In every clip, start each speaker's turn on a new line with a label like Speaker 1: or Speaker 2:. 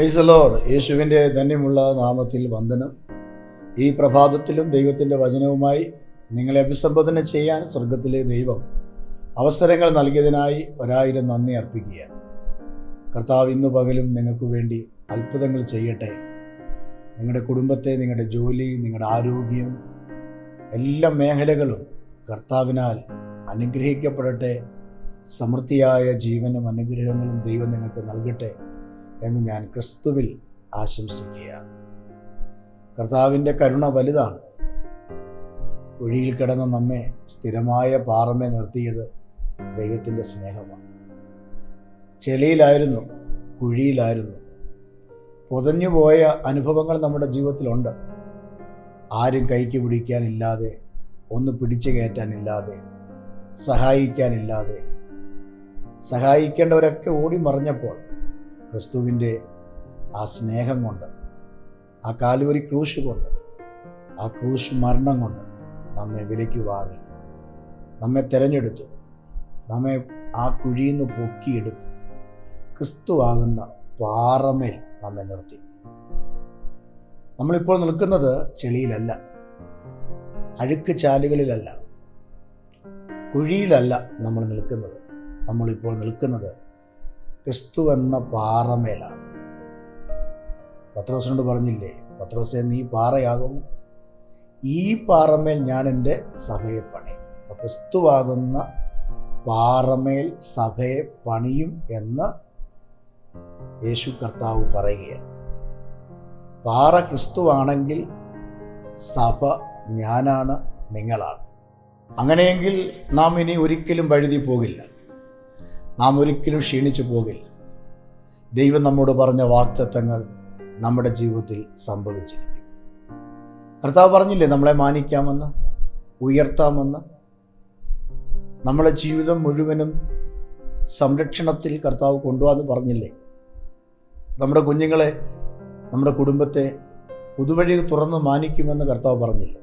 Speaker 1: Price യേശുവിന്റെ ധന്യമുള്ള നാമത്തിൽ വന്ദനം. ഈ പ്രഭാതത്തിലും ദൈവത്തിന്റെ വചനവുമായി നിങ്ങളെ അഭിസംബോധന ചെയ്യാൻ സ്വർഗത്തിലെ ദൈവം അവസരങ്ങൾ നൽകിയതിനായി ഒരായിരം നന്ദി അർപ്പിക്കുകയാണ്. കർത്താവ് ഇന്ന് പകലും നിങ്ങൾക്ക് വേണ്ടി അത്ഭുതങ്ങൾ ചെയ്യട്ടെ. നിങ്ങളുടെ കുടുംബത്തെ നിങ്ങളുടെ ജോലി നിങ്ങളുടെ ആരോഗ്യം എല്ലാ മേഖലകളും കർത്താവിനാൽ അനുഗ്രഹിക്കപ്പെടട്ടെ. സമൃദ്ധിയായ ജീവനും അനുഗ്രഹങ്ങളും ദൈവം നിങ്ങൾക്ക് നൽകട്ടെ. എന്ന് ഞാൻ ക്രിസ്തുവിൽ ആശംസിക്കുകയാണ്. കർത്താവിന്റെ കരുണ വലുതാണ്. കുഴിയിൽ കിടന്ന നമ്മെ സ്ഥിരമായ പാറമേ നിർത്തിയത് ദൈവത്തിന്റെ സ്നേഹമാണ്. ചെളിയിലായിരുന്നു കുഴിയിലായിരുന്നു. പൊതഞ്ഞുപോയ അനുഭവങ്ങൾ നമ്മുടെ ജീവിതത്തിലുണ്ട്. ആരും കൈക്ക് പിടിക്കാനില്ലാതെ ഒന്ന് പിടിച്ചു കയറ്റാനില്ലാതെ സഹായിക്കാനില്ലാതെ. സഹായിക്കേണ്ടവരൊക്കെ ഓടി മറിഞ്ഞപ്പോൾ ക്രിസ്തുവിന്റെ ആ സ്നേഹം കൊണ്ട് ആ കാലുവരി ക്രൂശ് കൊണ്ട് ആ ക്രൂശ് മരണം കൊണ്ട് നമ്മെ വിലയ്ക്ക് വാങ്ങി നമ്മെ തിരഞ്ഞെടുത്തു നമ്മെ ആ കുഴിയിൽ നിന്ന് പൊക്കിയെടുത്ത് ക്രിസ്തുവാകുന്ന പാറമേൽ നമ്മെ നിർത്തി. നമ്മളിപ്പോൾ നിൽക്കുന്നത് ചെളിയിലല്ല അഴുക്ക് ചാലുകളിലല്ല കുഴിയിലല്ല നമ്മൾ നിൽക്കുന്നത്. നമ്മളിപ്പോൾ നിൽക്കുന്നത് ക്രിസ്തു എന്ന പാറമേലാണ്. പത്രോസിനോട് പറഞ്ഞില്ലേ പത്രോസെ നീ പാറയാകുന്നു. ഈ പാറമേൽ ഞാൻ എന്റെ സഭയെ പണിയും അപ്പം ക്രിസ്തുവാകുന്ന പാറമേൽ സഭയെ പണിയും എന്ന് യേശു കർത്താവ് പറയുകയാണ്. പാറ ക്രിസ്തുവാണെങ്കിൽ സഭ ഞാനാണ് നിങ്ങളാണ്. അങ്ങനെയെങ്കിൽ നാം ഇനി ഒരിക്കലും വഴുതി പോകില്ല. നാം ഒരിക്കലും ക്ഷീണിച്ചു പോകില്ല. ദൈവം നമ്മോട് പറഞ്ഞ വാക്തത്വങ്ങൾ നമ്മുടെ ജീവിതത്തിൽ സംഭവിച്ചിരിക്കും. കർത്താവ് പറഞ്ഞില്ലേ നമ്മളെ മാനിക്കാമെന്ന് ഉയർത്താമെന്ന്? നമ്മളെ ജീവിതം മുഴുവനും സംരക്ഷണത്തിൽ കർത്താവ് കൊണ്ടുപോകാന്ന് പറഞ്ഞില്ലേ? നമ്മുടെ കുഞ്ഞുങ്ങളെ നമ്മുടെ കുടുംബത്തെ പുതുവഴി തുറന്ന് മാനിക്കുമെന്ന് കർത്താവ് പറഞ്ഞില്ല?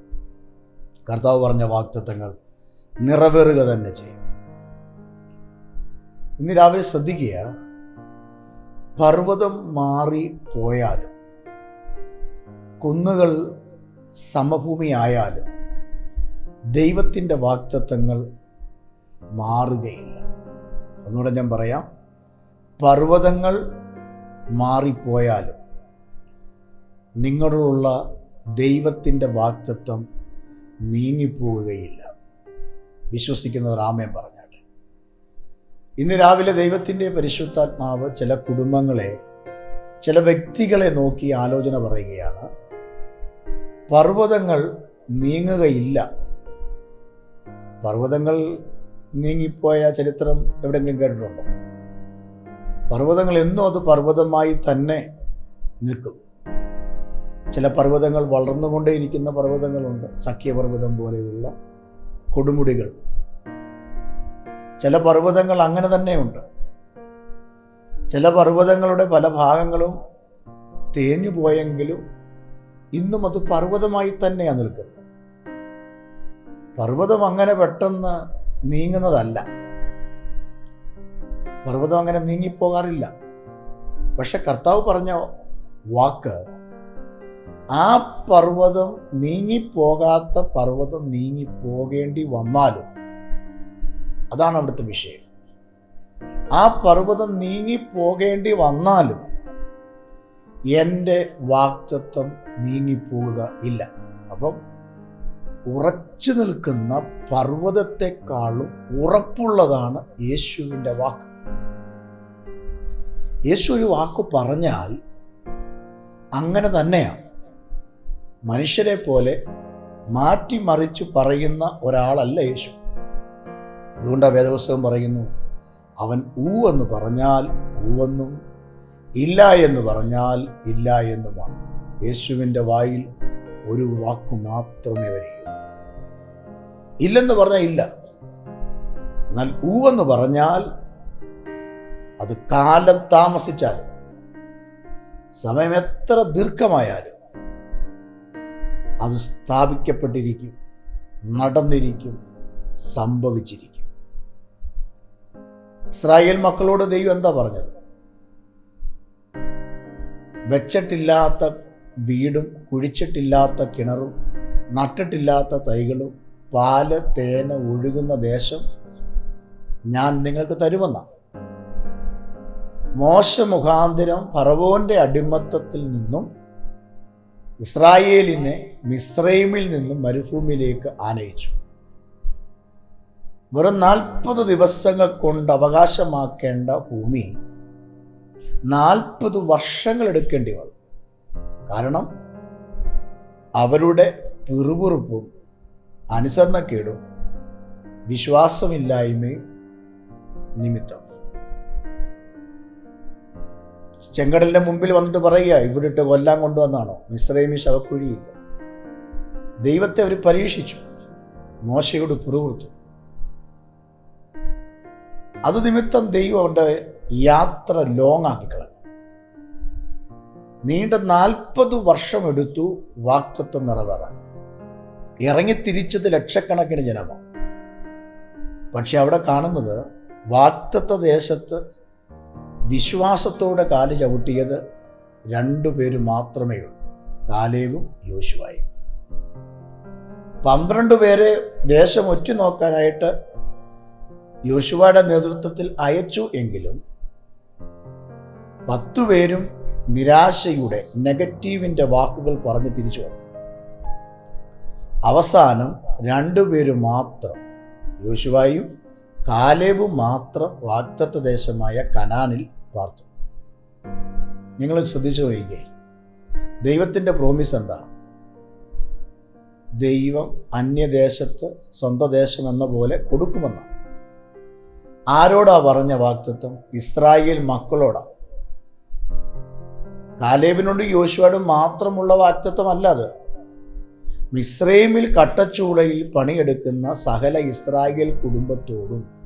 Speaker 1: കർത്താവ് പറഞ്ഞ വാക്തത്വങ്ങൾ നിറവേറുക തന്നെ ചെയ്യും. ഇന്ന് രാവിലെ ശ്രദ്ധിക്കുക. പർവതം മാറി പോയാലും കുന്നുകൾ സമഭൂമിയായാലും ദൈവത്തിന്റെ വാക്തത്വങ്ങൾ മാറുകയില്ല. ഒന്നുകൂടെ ഞാൻ പറയാം. പർവതങ്ങൾ മാറിപ്പോയാലും നിങ്ങളോടുള്ള ദൈവത്തിന്റെ വാക്തത്വം നീങ്ങിപ്പോവുകയില്ല. വിശ്വസിക്കുന്നവർ ആമയം പറഞ്ഞാട്ടെ ഇന്ന് രാവിലെ ദൈവത്തിന്റെ പരിശുദ്ധാത്മാവ് ചില കുടുംബങ്ങളെ ചില വ്യക്തികളെ നോക്കി ആലോചന പറയുകയാണ് പർവതങ്ങൾ നീങ്ങുകയില്ല. പർവതങ്ങൾ നീങ്ങിപ്പോയ ചരിത്രം എവിടെയെങ്കിലും കേട്ടിട്ടുണ്ടോ? പർവതങ്ങൾ എന്നും അത് പർവതമായി തന്നെ നിൽക്കും. ചില പർവതങ്ങൾ വളർന്നുകൊണ്ടേയിരിക്കുന്ന പർവതങ്ങളുണ്ട്. സഖ്യപർവതം പോലെയുള്ള കൊടുമുടികൾ. ചില പർവതങ്ങൾ അങ്ങനെ തന്നെയുണ്ട്. ചില പർവതങ്ങളുടെ പല ഭാഗങ്ങളും തേഞ്ഞു പോയെങ്കിലും ഇന്നും അത് പർവതമായി തന്നെയാണ് നിൽക്കുന്നത്. പർവതം അങ്ങനെ പെട്ടെന്ന് നീങ്ങുന്നതല്ല. പർവതം അങ്ങനെ നീങ്ങിപ്പോകാറില്ല. പക്ഷെ കർത്താവ് പറഞ്ഞ വാക്ക് ആ പർവതം നീങ്ങിപ്പോകാത്ത പർവതം നീങ്ങിപ്പോകേണ്ടി വന്നാലും അതാണ് അവിടുത്തെ വിഷയം. ആ പർവതം നീങ്ങി പോകേണ്ടി വന്നാലും എന്റെ വാക്തത്വം നീങ്ങിപ്പോവുക ഇല്ല. അപ്പം ഉറച്ചു നിൽക്കുന്ന പർവതത്തെക്കാളും ഉറപ്പുള്ളതാണ് യേശുവിന്റെ വാക്ക്. യേശു ഒരു വാക്ക് പറഞ്ഞാൽ അങ്ങനെ തന്നെയാണ്. മനുഷ്യരെ പോലെ മാറ്റിമറിച്ച് പറയുന്ന ഒരാളല്ല യേശു. അതുകൊണ്ടാണ് വേദപുസ്തകം പറയുന്നു അവൻ ഊ എന്ന് പറഞ്ഞാൽ ഊവെന്നും ഇല്ല എന്ന് പറഞ്ഞാൽ ഇല്ല എന്നുമാണ്. യേശുവിന്റെ വായിൽ ഒരു വാക്ക് മാത്രമേ വരികയുള്ളൂ ഇല്ലെന്ന് പറഞ്ഞാൽ ഇല്ല. എന്നാൽ ഊവെന്ന് പറഞ്ഞാൽ അത് കാലം താമസിച്ചാലും സമയം എത്ര ദീർഘമായാലും അത് സ്ഥാപിക്കപ്പെട്ടിരിക്കും നടന്നിരിക്കും സംഭവിച്ചിരിക്കും. ഇസ്രായേൽ മക്കളോട് ദൈവം എന്താ പറഞ്ഞത്? വെച്ചിട്ടില്ലാത്ത വീടും കുഴിച്ചിട്ടില്ലാത്ത കിണറും നട്ടിട്ടില്ലാത്ത തൈകളും പാൽ തേന് ഒഴുകുന്ന ദേശം ഞാൻ നിങ്ങൾക്ക് തരുമെന്ന? മോശ മുഖാന്തരം ഫറവോന്റെ അടിമത്തത്തിൽ നിന്നും ഇസ്രായേലിനെ മിസ്രൈമിൽ നിന്നും മരുഭൂമിയിലേക്ക് ആനയിച്ചു. വെറും നാൽപ്പത് ദിവസങ്ങൾ കൊണ്ട് അവകാശമാക്കേണ്ട ഭൂമി. നാൽപ്പത് വർഷങ്ങൾ എടുക്കേണ്ടി വന്നു. കാരണം അവരുടെ പിറുപിറുപ്പും അനുസരണക്കേടും വിശ്വാസമില്ലായ്മയും നിമിത്തം. ചെങ്കടലിന്റെ മുമ്പിൽ വന്നിട്ട് പറയുക ഇവിടിട്ട് കൊല്ലാൻ കൊണ്ടുവന്നാണോ? മിശ്രൈമി ശവക്കുഴിയില്ല ദൈവത്തെ അവർ പരീക്ഷിച്ചു. മോശയോട് പിറുപിറുത്തു. അത് നിമിത്തം ദൈവം അവരുടെ യാത്ര ലോങ് ആക്കി കളഞ്ഞു നീണ്ട നാൽപ്പത് വർഷം എടുത്തു വാക്തത്വം നിറവേറാൻ. ഇറങ്ങി തിരിച്ചത് ലക്ഷക്കണക്കിന് ജനമാണ് പക്ഷെ അവിടെ കാണുന്നത് വാക്തത്വ ദേശത്ത് വിശ്വാസത്തോടെ കാൽ ചവിട്ടിയത് രണ്ടുപേര് മാത്രമേ ഉള്ളൂ. കാലേവും യോശുവായും. പന്ത്രണ്ട് പേരെ ദേശം ഒറ്റുനോക്കാനായിട്ട് യോശുവയുടെ നേതൃത്വത്തിൽ അയച്ചു എങ്കിലും പത്തുപേരും നിരാശയുടെ നെഗറ്റീവിന്റെ വാക്കുകൾ പറഞ്ഞ് തിരിച്ചു വന്നു. അവസാനം രണ്ടുപേര് മാത്രം യോശുവായും കാലേബും മാത്രം വാക്തത്വ ദേശമായ കനാനിൽ പാർത്തു. നിങ്ങൾ ശ്രദ്ധിച്ചു നോക്കുകയെ ദൈവത്തിന്റെ പ്രോമിസ് എന്താ? ദൈവം അന്യദേശത്ത് സ്വന്തം ദേശം എന്ന പോലെ കൊടുക്കുമെന്നാണ് ആരോടാ പറഞ്ഞ വാക്തത്വം? ഇസ്രായേൽ മക്കളോടാ. കാലേബിനോടും യോശുവാടും മാത്രമുള്ള വാക്തത്വമല്ല അത്. മിസ്രൈമിൽ കട്ടച്ചൂളയിൽ പണിയെടുക്കുന്ന സകല ഇസ്രായേൽ കുടുംബത്തോടും.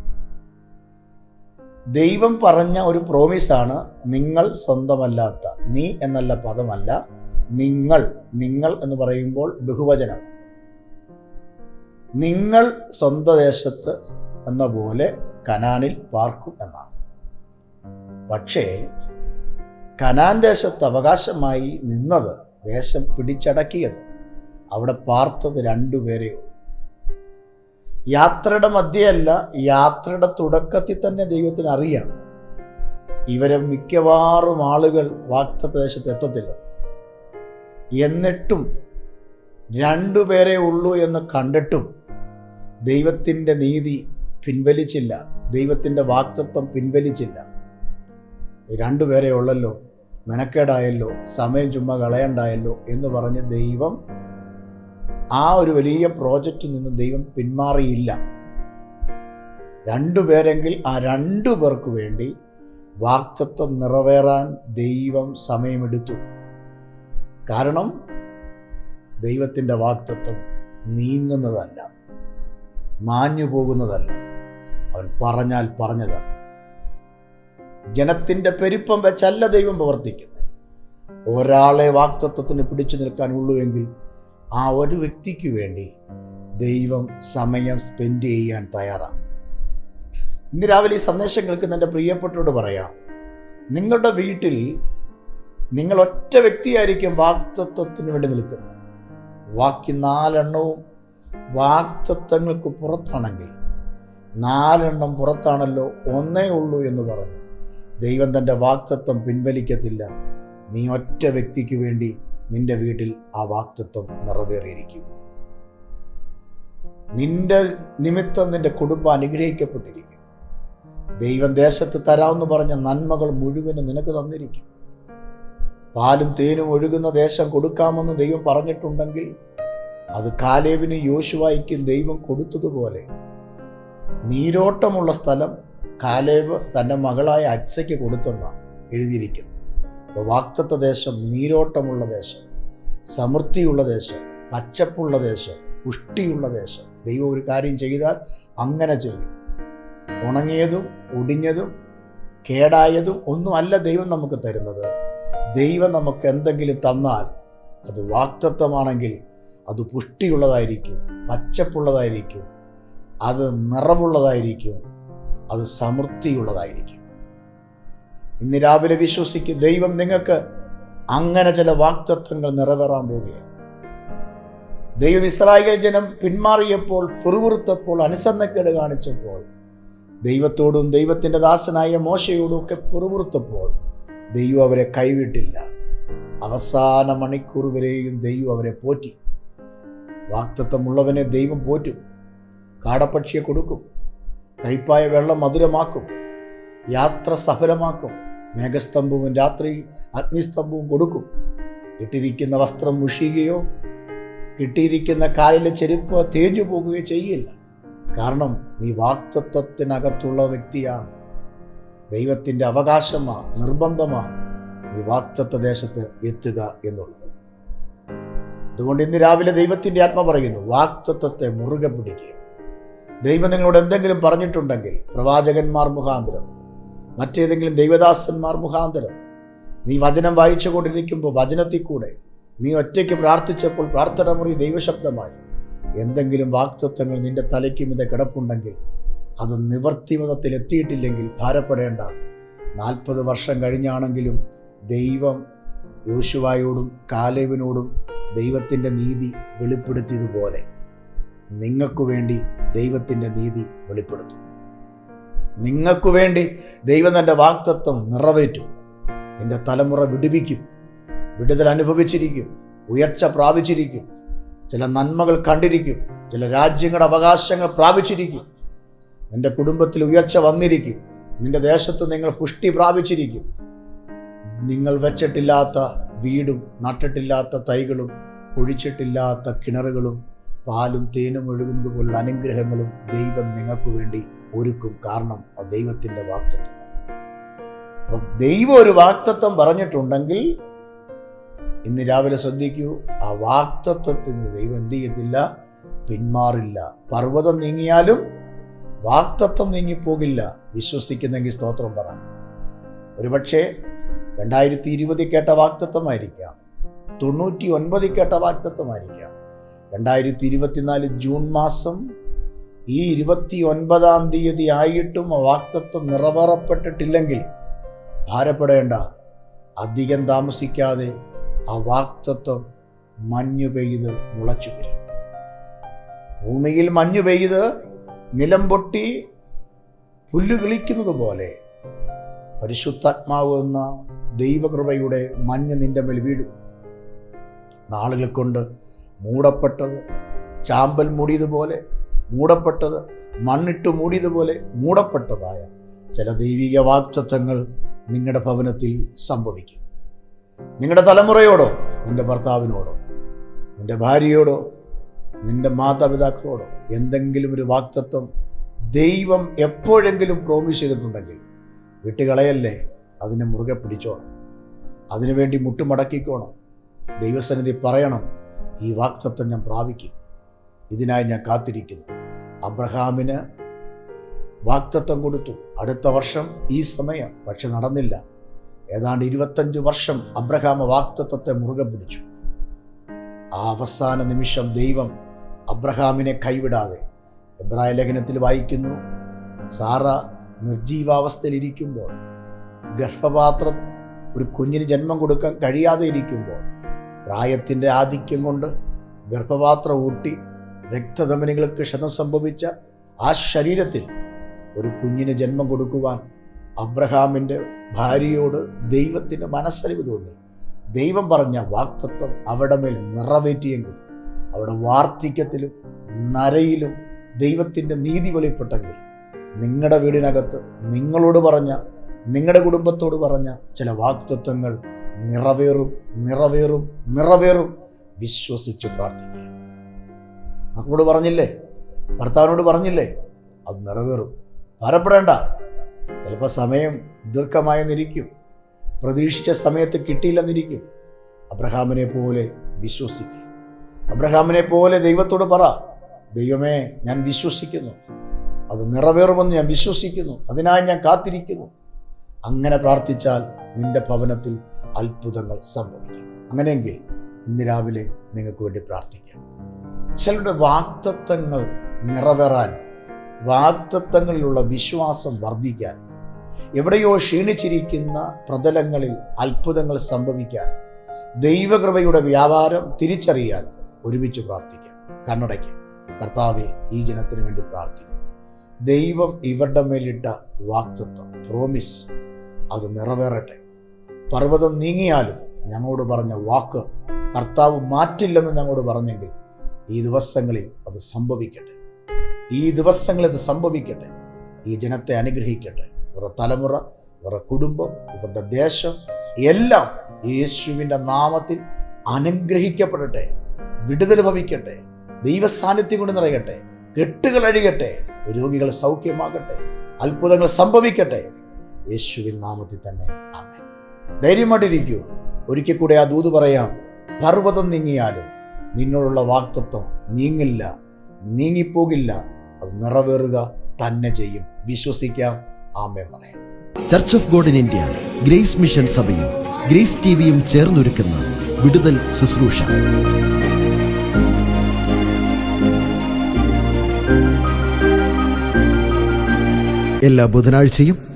Speaker 1: ദൈവം പറഞ്ഞ ഒരു പ്രോമിസാണ് നിങ്ങൾ സ്വന്തമല്ലാത്ത നീ എന്നല്ല പദമല്ല നിങ്ങൾ നിങ്ങൾ എന്ന് പറയുമ്പോൾ ബഹുവചനം. നിങ്ങൾ സ്വന്തദേശത്ത് എന്ന പോലെ കനാനിൽ പാർക്കും എന്നാണ്. പക്ഷേ കനാൻ ദേശത്ത് അവകാശമായി നിന്നത് ദേശം പിടിച്ചടക്കിയത് അവിടെ പാർത്തത് രണ്ടുപേരെയോ യാത്രയുടെ മധ്യയല്ല യാത്രയുടെ തുടക്കത്തിൽ തന്നെ ദൈവത്തിന് അറിയാം. ഇവരെ മിക്കവാറും ആളുകൾ വാക്തത്വ ദേശത്ത് എത്തത്തില്ല. എന്നിട്ടും രണ്ടുപേരെ ഉള്ളൂ എന്ന് കണ്ടിട്ടും ദൈവത്തിന്റെ നീതി പിൻവലിച്ചില്ല. ദൈവത്തിന്റെ വാക്തത്വം പിൻവലിച്ചില്ല. രണ്ടുപേരെ ഉള്ളല്ലോ മെനക്കേടായല്ലോ സമയം ചുമ്മാ കളയണ്ടായല്ലോ എന്ന് പറഞ്ഞ് ദൈവം ആ ഒരു വലിയ പ്രോജക്റ്റിൽ നിന്ന് ദൈവം പിന്മാറിയില്ല. രണ്ടു പേരെങ്കിൽ ആ രണ്ടു പേർക്ക് വേണ്ടി വാക്തത്വം നിറവേറാൻ ദൈവം സമയമെടുത്തു. കാരണം ദൈവത്തിന്റെ വാക്തത്വം നീങ്ങുന്നതല്ല മാഞ്ഞു പോകുന്നതല്ല അവൻ പറഞ്ഞാൽ പറഞ്ഞത്. ജനത്തിന്റെ പെരുപ്പം വെച്ചല്ല ദൈവം പ്രവർത്തിക്കുന്നത്. ഒരാളെ വാക്തത്വത്തിന് പിടിച്ചു നിൽക്കാനുള്ളൂ എങ്കിൽ ആ ഒരു വ്യക്തിക്ക് വേണ്ടി ദൈവം സമയം സ്പെൻഡ് ചെയ്യാൻ തയ്യാറാണ്. ഇന്ന് രാവിലെ ഈ സന്ദേശം കേൾക്കുന്ന എന്റെ പ്രിയപ്പെട്ടവരോട് പറയാം. നിങ്ങളുടെ വീട്ടിൽ നിങ്ങൾ ഒറ്റ വ്യക്തിയായിരിക്കും വാക്തത്വത്തിന് വേണ്ടി നിൽക്കുന്നത്. ബാക്കി നാലെണ്ണവും വാക്തത്വങ്ങൾക്ക് പുറത്താണെങ്കിൽ നാലെണ്ണം പുറത്താണല്ലോ ഒന്നേ ഉള്ളൂ എന്ന് പറഞ്ഞു. ദൈവം തന്റെ വാക്തത്വം പിൻവലിക്കത്തില്ല. നീ ഒറ്റ വ്യക്തിക്ക് വേണ്ടി നിന്റെ വീട്ടിൽ ആ വാക്തത്വം നിറവേറിയിരിക്കും. നിന്റെ നിമിത്തം നിന്റെ കുടുംബം അനുഗ്രഹിക്കപ്പെട്ടിരിക്കും. ദൈവം ദേശത്ത് തരാമെന്ന് പറഞ്ഞ നന്മകൾ മുഴുവനും നിനക്ക് തന്നിരിക്കും. പാലും തേനും ഒഴുകുന്ന ദേശം കൊടുക്കാമെന്ന് ദൈവം പറഞ്ഞിട്ടുണ്ടെങ്കിൽ അത് കാലേവിനും യോശുവായിക്കും ദൈവം കൊടുത്തതുപോലെ നീരോട്ടമുള്ള സ്ഥലം കാലേബ് തന്റെ മകളായ അച്ഛയ്ക്ക് കൊടുത്തെന്ന് എഴുതിയിരിക്കുന്നു. അപ്പോൾ വാക്തത്വ ദേശം നീരോട്ടമുള്ള ദേശം സമൃദ്ധിയുള്ള ദേശം പച്ചപ്പുള്ള ദേശം പുഷ്ടിയുള്ള ദേശം. ദൈവം ഒരു കാര്യം ചെയ്താൽ അങ്ങനെ ചെയ്യും. ഉണങ്ങിയതും ഒടിഞ്ഞതും കേടായതും ഒന്നുമല്ല ദൈവം നമുക്ക് തരുന്നത്. ദൈവം നമുക്ക് എന്തെങ്കിലും തന്നാൽ അത് വാക്തത്വമാണെങ്കിൽ അത് പുഷ്ടിയുള്ളതായിരിക്കും പച്ചപ്പുള്ളതായിരിക്കും അത് നിറവുള്ളതായിരിക്കും. അത് സമൃദ്ധിയുള്ളതായിരിക്കും. ഇന്ന് രാവിലെ വിശ്വസിക്കും ദൈവം നിങ്ങൾക്ക് അങ്ങനെ ചില വാക്തത്വങ്ങൾ നിറവേറാൻ പോവുകയാണ്. ദൈവം ഇസ്രായേൽ ജനം പിന്മാറിയപ്പോൾ പിറുവിറുത്തപ്പോൾ അനുസരണക്കേട് കാണിച്ചപ്പോൾ ദൈവത്തോടും ദൈവത്തിന്റെ ദാസനായ മോശയോടും ഒക്കെ പിറുവിറുത്തപ്പോൾ ദൈവം അവരെ കൈവിട്ടില്ല. അവസാന മണിക്കൂർ വരെയും ദൈവം അവരെ പോറ്റി. വാക്തത്വമുള്ളവനെ ദൈവം പോറ്റും. കാടപ്പക്ഷിയെ കൊടുക്കും. കൈപ്പായ വെള്ളം മധുരമാക്കും. യാത്ര സഫലമാക്കും. മേഘസ്തംഭവും രാത്രി അഗ്നിസ്തംഭവും കൊടുക്കും. ഇട്ടിരിക്കുന്ന വസ്ത്രം മുഷിയുകയോ കിട്ടിയിരിക്കുന്ന കാലിലെ ചെരുപ്പ് തേഞ്ഞു പോകുകയോ ചെയ്യില്ല. കാരണം നീ വാക്തത്വത്തിനകത്തുള്ള വ്യക്തിയാണ്. ദൈവത്തിന്റെ അവകാശമാ നിർബന്ധമാ നീ വാക്തത്വ ദേശത്ത് എത്തുക എന്നുള്ളത്. അതുകൊണ്ട് ഇന്ന് രാവിലെ ദൈവത്തിന്റെ ആത്മ പറയുന്നു വാക്തത്വത്തെ മുറുകെ പിടിക്കുക. ദൈവം നിങ്ങളോട് എന്തെങ്കിലും പറഞ്ഞിട്ടുണ്ടെങ്കിൽ പ്രവാചകന്മാർ മുഖാന്തരം മറ്റേതെങ്കിലും ദൈവദാസന്മാർ മുഖാന്തരം നീ വചനം വായിച്ചു കൊണ്ടിരിക്കുമ്പോൾ വചനത്തിൽ കൂടെ നീ ഒറ്റയ്ക്ക് പ്രാർത്ഥിച്ചപ്പോൾ പ്രാർത്ഥന മുറി ദൈവശബ്ദമായി. എന്തെങ്കിലും വാക്തത്വങ്ങൾ നിന്റെ തലയ്ക്കും ഇത് കിടപ്പുണ്ടെങ്കിൽ അത് നിവർത്തിമതത്തിൽ എത്തിയിട്ടില്ലെങ്കിൽ ഭാരപ്പെടേണ്ട. നാൽപ്പത് വർഷം കഴിഞ്ഞാണെങ്കിലും ദൈവം യോശുവായോടും കാലേവിനോടും ദൈവത്തിന്റെ നീതി വെളിപ്പെടുത്തിയതുപോലെ. നിങ്ങൾക്കു വേണ്ടി ദൈവത്തിന്റെ നീതി വെളിപ്പെടുത്തും. നിങ്ങൾക്കു വേണ്ടി ദൈവം തന്റെ വാക്തത്വം നിറവേറ്റും. നിന്റെ തലമുറ വിടുവിക്കും. വിടുതൽ അനുഭവിച്ചിരിക്കും. ഉയർച്ച പ്രാപിച്ചിരിക്കും. ചില നന്മകൾ കണ്ടിരിക്കും. ചില രാജ്യങ്ങളുടെ അവകാശങ്ങൾ പ്രാപിച്ചിരിക്കും. നിന്റെ കുടുംബത്തിൽ ഉയർച്ച വന്നിരിക്കും. നിന്റെ ദേശത്ത് നിങ്ങൾ പുഷ്ടി പ്രാപിച്ചിരിക്കും. നിങ്ങൾ വെച്ചിട്ടില്ലാത്ത വീടും നട്ടിട്ടില്ലാത്ത തൈകളും കുഴിച്ചിട്ടില്ലാത്ത കിണറുകളും പാലും തേനും ഒഴുകുന്നത് പോലുള്ള അനുഗ്രഹങ്ങളും ദൈവം നിങ്ങൾക്ക് വേണ്ടി ഒരുക്കും. കാരണം ആ ദൈവത്തിന്റെ വാക്തത്വം. അപ്പം ദൈവം ഒരു വാക്തത്വം പറഞ്ഞിട്ടുണ്ടെങ്കിൽ ഇന്ന് രാവിലെ ശ്രദ്ധിക്കൂ ആ വാക്തത്വത്തിന് ദൈവം എന്ത് ചെയ്യത്തില്ല? പിന്മാറില്ല. പർവതം നീങ്ങിയാലും വാക്തത്വം നീങ്ങിപ്പോകില്ല. വിശ്വസിക്കുന്നെങ്കിൽ സ്തോത്രം പറ. ഒരുപക്ഷെ രണ്ടായിരത്തി ഇരുപതിൽ കേട്ട വാക്തത്വമായിരിക്കാം. തൊണ്ണൂറ്റി ഒൻപതിൽ കേട്ട വാക്തത്വമായിരിക്കാം. രണ്ടായിരത്തി ഇരുപത്തിനാല് ജൂൺ മാസം ഈ ഇരുപത്തി ഒൻപതാം തീയതി ആയിട്ടും വാക്തത്വം നിറവേറപ്പെട്ടിട്ടില്ലെങ്കിൽ ഭാരപ്പെടേണ്ട. അധികം താമസിക്കാതെ ആ വാക്തത്വം മഞ്ഞു പെയ്ത് മുളച്ചു വരും. ഭൂമിയിൽ മഞ്ഞു പെയ്ത് നിലം പൊട്ടി പുല്ല് കിളിക്കുന്നത് പോലെ പരിശുദ്ധാത്മാവ് എന്ന ദൈവകൃപയുടെ മഞ്ഞ് നിന്റെ മേൽ വീഴും. നാളുകൾ കൊണ്ട് മൂടപ്പെട്ടത്. ചാമ്പൽ മൂടിയതുപോലെ മൂടപ്പെട്ടത് മണ്ണിട്ട് മൂടിയതുപോലെ മൂടപ്പെട്ടതായ ചില ദൈവിക വാക്തത്വങ്ങൾ നിങ്ങളുടെ ഭവനത്തിൽ സംഭവിക്കും. നിങ്ങളുടെ തലമുറയോടോ നിന്റെ ഭർത്താവിനോടോ നിന്റെ ഭാര്യയോടോ നിന്റെ മാതാപിതാക്കളോടോ എന്തെങ്കിലും ഒരു വാക്തത്വം ദൈവം എപ്പോഴെങ്കിലും പ്രോമിസ് ചെയ്തിട്ടുണ്ടെങ്കിൽ വിട്ടുകളയല്ലേ അതിനെ മുറുകെ പിടിച്ചോണം. അതിനുവേണ്ടി മുട്ടുമടക്കിക്കോണം. ദൈവസന്നിധി പറയണം. ഈ വാക്തത്വം ഞാൻ പ്രാപിക്കും. ഇതിനായി ഞാൻ കാത്തിരിക്കുന്നു. അബ്രഹാമിന് വാക്തത്വം കൊടുത്തു. അടുത്ത വർഷം ഈ സമയം പക്ഷെ നടന്നില്ല. ഏതാണ്ട് ഇരുപത്തഞ്ച് വർഷം അബ്രഹാമ വാക്തത്വത്തെ മുറുകെ പിടിച്ചു. ആ അവസാന നിമിഷം ദൈവം അബ്രഹാമിനെ കൈവിടാതെ എബ്രായ ലേഖനത്തിൽ വായിക്കുന്നു സാറ നിർജീവാവസ്ഥയിലിരിക്കുമ്പോൾ ഗർഭപാത്രം ഒരു കുഞ്ഞിന് ജന്മം കൊടുക്കാൻ കഴിയാതെ ഇരിക്കുമ്പോൾ പ്രായത്തിന്റെ ആധിക്യം കൊണ്ട് ഗർഭപാത്രം ഊട്ടി രക്തധമനികൾക്ക് ക്ഷതം സംഭവിച്ച ആ ശരീരത്തിൽ ഒരു കുഞ്ഞിന് ജന്മം കൊടുക്കുവാൻ അബ്രഹാമിന്റെ ഭാര്യയോട് ദൈവത്തിന് മനസ്സലിവ് തോന്നി. ദൈവം പറഞ്ഞ വാക്തത്വം അവിടെ മേൽ നിറവേറ്റിയെങ്കിൽ അവിടെ വാർദ്ധക്യത്തിലും നരയിലും ദൈവത്തിന്റെ നീതി വെളിപ്പെട്ടെങ്കിൽ നിങ്ങളുടെ വീടിനകത്ത് നിങ്ങളോട് പറഞ്ഞ നിങ്ങളുടെ കുടുംബത്തോട് പറഞ്ഞ ചില വാക്തത്വങ്ങൾ നിറവേറും നിറവേറും നിറവേറും. വിശ്വസിച്ച് പ്രാർത്ഥിക്കുക. മക്കളോട് പറഞ്ഞില്ലേ? ഭർത്താവിനോട് പറഞ്ഞില്ലേ? അത് നിറവേറും. ഭാരപ്പെടേണ്ട. ചിലപ്പോൾ സമയം ദീർഘമായെന്നിരിക്കും. പ്രതീക്ഷിച്ച സമയത്ത് കിട്ടിയില്ലെന്നിരിക്കും. അബ്രഹാമിനെ പോലെ വിശ്വസിക്കുക. അബ്രഹാമിനെ പോലെ ദൈവത്തോട് പറ. ദൈവമേ ഞാൻ വിശ്വസിക്കുന്നു. അത് നിറവേറുമെന്ന് ഞാൻ വിശ്വസിക്കുന്നു. അതിനായി ഞാൻ കാത്തിരിക്കുന്നു. അങ്ങനെ പ്രാർത്ഥിച്ചാൽ നിന്റെ ഭവനത്തിൽ അത്ഭുതങ്ങൾ സംഭവിക്കും. അങ്ങനെയെങ്കിൽ ഇന്ന് രാവിലെ നിങ്ങൾക്ക് വേണ്ടി പ്രാർത്ഥിക്കാം. ചിലരുടെ വാക്തത്വങ്ങൾ നിറവേറാനും വാക്തത്വങ്ങളിലുള്ള വിശ്വാസം വർദ്ധിക്കാനും എവിടെയോ ക്ഷീണിച്ചിരിക്കുന്ന പ്രതലങ്ങളിൽ അത്ഭുതങ്ങൾ സംഭവിക്കാൻ ദൈവകൃപയുടെ വ്യാപാരം തിരിച്ചറിയാൻ ഒരുമിച്ച് പ്രാർത്ഥിക്കാം. കണ്ണടയ്ക്ക്. കർത്താവെ ഈ ജനത്തിന് വേണ്ടി പ്രാർത്ഥിക്കും ദൈവം ഇവരുടെ മേലിട്ട വാക്തത്വം പ്രോമിസ് അത് നിറവേറട്ടെ. പർവതം നീങ്ങിയാലും ഞങ്ങളോട് പറഞ്ഞ വാക്ക് കർത്താവ് മാറ്റില്ലെന്ന് ഞങ്ങളോട് പറഞ്ഞെങ്കിൽ ഈ ദിവസങ്ങളിൽ അത് സംഭവിക്കട്ടെ. ഈ ദിവസങ്ങളിൽ അത് സംഭവിക്കട്ടെ. ഈ ജനത്തെ അനുഗ്രഹിക്കട്ടെ. ഇവരുടെ തലമുറ ഇവരുടെ കുടുംബം ഇവരുടെ ദേശം എല്ലാം യേശുവിന്റെ നാമത്തിൽ അനുഗ്രഹിക്കപ്പെടട്ടെ. വിടുതൽ ഭവിക്കട്ടെ. ദൈവസാന്നിധ്യം കൊണ്ട് നിറയട്ടെ. കെട്ടുകൾ അഴിയട്ടെ. രോഗികൾ സൗഖ്യമാകട്ടെ. അത്ഭുതങ്ങൾ സംഭവിക്കട്ടെ. യേശുവിൻ നാമത്തിൽ തന്നെ. ധൈര്യമായിട്ടിരിക്കൂ. ഒരിക്കൽ കൂടെ ആ ദൂത് പറയാം പർവതം നീങ്ങിയാലും നിന്നോടുള്ള വാക്തത്വം നീങ്ങില്ല നീങ്ങിപ്പോകില്ല. അത് നിറവേറുക തന്നെ ചെയ്യും. വിശ്വസിക്കാം. ആമേ പറയാം.
Speaker 2: Church of God in India Grace Mission സഭയും ഗ്രേസ് ടിവിയും ചേർന്നൊരുക്കുന്ന വിടുതൽ ശുശ്രൂഷ. എല്ലാ ബുധനാഴ്ചയും